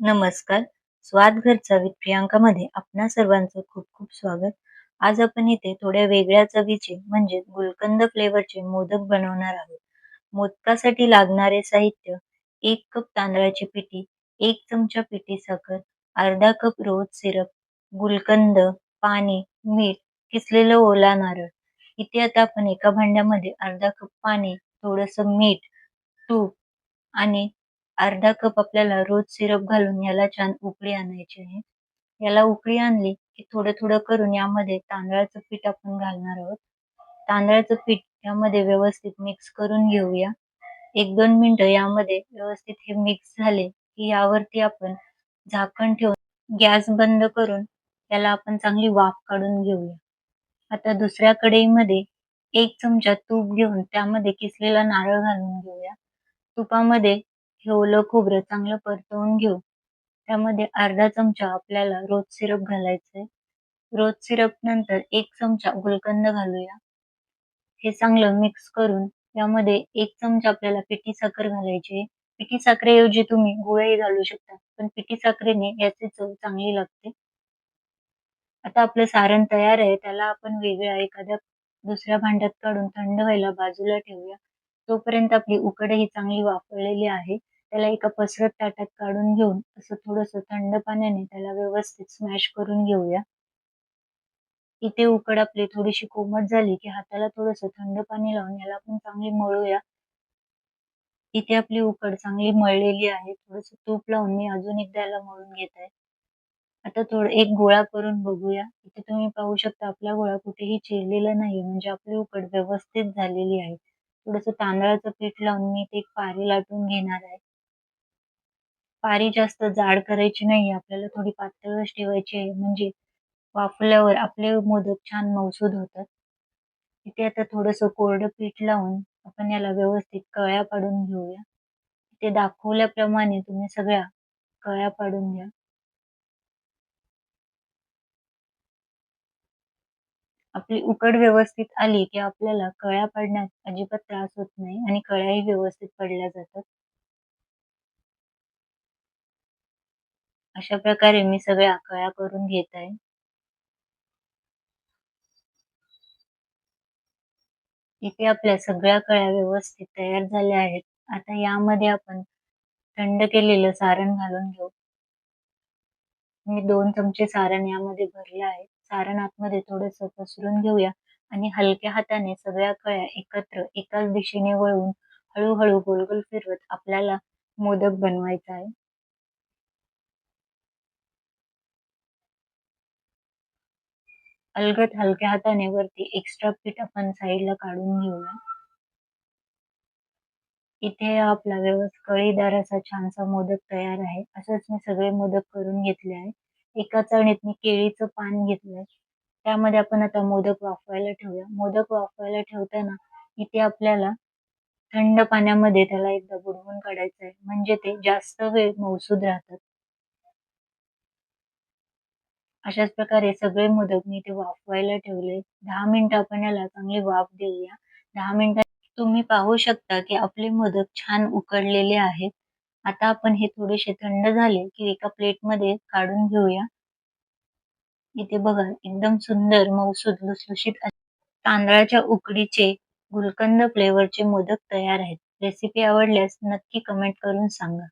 नमस्कार. स्वाद घरचा विथ प्रियांकामध्ये आपणा सर्वांचं खूप खूप स्वागत. आज आपण इथे थोड्या वेगळ्या चवीचे म्हणजे गुलकंद फ्लेवरचे मोदक बनवणार आहोत. मोदकासाठी लागणारे साहित्य: एक कप तांदळाची पिठी, एक चमचा पिठी साखर, अर्धा कप रोज सिरप, गुलकंद, पाणी, मीठ, किसलेलं ओला नारळ. इथे आता आपण एका भांड्यामध्ये अर्धा कप पाणी, थोडंसं मीठ, तूप आणि अर्धा कप आपल्याला रोज सिरप घालून याला छान उकळी आणायची आहे. याला उकळी आणली की थोडं थोडं करून यामध्ये तांदळाचं पीठ आपण घालणार आहोत. तांदळाचं पीठ यामध्ये व्यवस्थित मिक्स करून घेऊया. एक दोन मिनिटं यामध्ये व्यवस्थित हे मिक्स झाले की यावरती आपण झाकण ठेवून गॅस बंद करून याला आपण चांगली वाफ काढून घेऊया. आता दुसऱ्या कढईमध्ये एक चमचा तूप घेऊन त्यामध्ये किसलेला नारळ घालून घेऊया. तुपामध्ये हे ओलं खोबरं चांगलं परतवून घेऊ. त्यामध्ये अर्धा चमचा आपल्याला रोज सिरप घालायचंय. रोज सिरप नंतर एक चमचा गुलकंद घालूया. हे चांगलं मिक्स करून यामध्ये एक चमचा आपल्याला पिठी साखर घालायची पिठी साखरेऐवजी तुम्ही गुळही घालू शकता, पण पिठी साखरेने याची चव चांगली लागते. आता आपलं सारण तयार आहे. त्याला आपण वेगळ्या एखाद्या दुसऱ्या भांड्यात काढून थंड व्हायला बाजूला ठेवूया. तोपर्यंत आपली उकड ही चांगली वापरलेली आहे. त्याला एका पसरट ताटात काढून घेऊन असं थोडंसं थंड पाण्याने त्याला व्यवस्थित स्मॅश करून घेऊया. इथे उकड आपली थोडीशी कोमट झाली की हाताला थोडंसं थंड पाणी लावून याला आपण चांगली मळूया. इथे आपली उकड चांगली मळलेली आहे. थोडंसं तूप लावून मी अजून एकदा याला मळून घेत आहे. आता थोडं एक गोळा करून बघूया. इथे तुम्ही पाहू शकता आपला गोळा कुठेही चिरलेला नाही म्हणजे आपली उकड व्यवस्थित झालेली आहे. थोडंसं तांदळाचं पीठ लावून मी ते एक पारी लाटून घेणार आहे. पारी जास्त जाड करायची नाही आपल्याला थोडी पातळच ठेवायची आहे म्हणजे वाफल्यावर आपले मोदक छान मौसूद होतात. इथे आता थोडंसं कोरडं पीठ लावून आपण याला व्यवस्थित कळ्या पाडून घेऊया. इथे दाखवल्याप्रमाणे तुम्ही सगळ्या कळ्या पाडून घ्या. आपली उकड व्यवस्थित आली की आपल्याला कळ्या पाडण्यात अजिबात त्रास होत नाही आणि कळ्याही व्यवस्थित पडल्या जातात. अशा प्रकारे मी सगळ्या कळ्या करून घेत आहे. इथे आपल्या सगळ्या कळ्या व्यवस्थित तयार झाल्या आहेत. आता यामध्ये आपण थंड केलेलं सारण घालून घेऊ. मी दोन चमचे सारण यामध्ये भरले आहे. सारण आतमध्ये थोडंसं पसरून घेऊया आणि हलक्या हाताने सगळ्या कळ्या एकत्र एकाच दिशेने वळून हळूहळू गोल-गोल फिरवत आपल्याला मोदक बनवायचा आहे. अलगद हलक्या हाताने वरती एक्स्ट्रा पीठ आपण साईडला काढून घेऊया. इथे आपला व्यवस्थित कळीदार असा छानसा मोदक तयार आहे. असंच मी सगळे मोदक करून घेतले आहे. एका चणीत मी केळीचं पान घेतलंय. त्यामध्ये आपण आता मोदक वाफवायला ठेवूया. मोदक वाफवायला ठेवताना इथे आपल्याला थंड पाण्यामध्ये त्याला एकदा बुडवून काढायचं आहे. म्हणजे ते जास्त वेळ मौसूद राहतात. अशाच प्रकारे सगळे मोदक मी इथे वाफवायला ठेवले. दहा मिनिटं आपण याला चांगली वाफ देऊया. दहा मिनिटात तुम्ही पाहू शकता की आपले मोदक छान उकडलेले आहेत. आता आपण हे थोडेसे थंड झाले की एका प्लेटमध्ये काढून घेऊया. इथे बघा एकदम सुंदर मऊसूद लुसलुशीत तांदळाच्या उकडीचे गुलकंद फ्लेवरचे मोदक तयार आहेत. रेसिपी आवडल्यास नक्की कमेंट करून सांगा.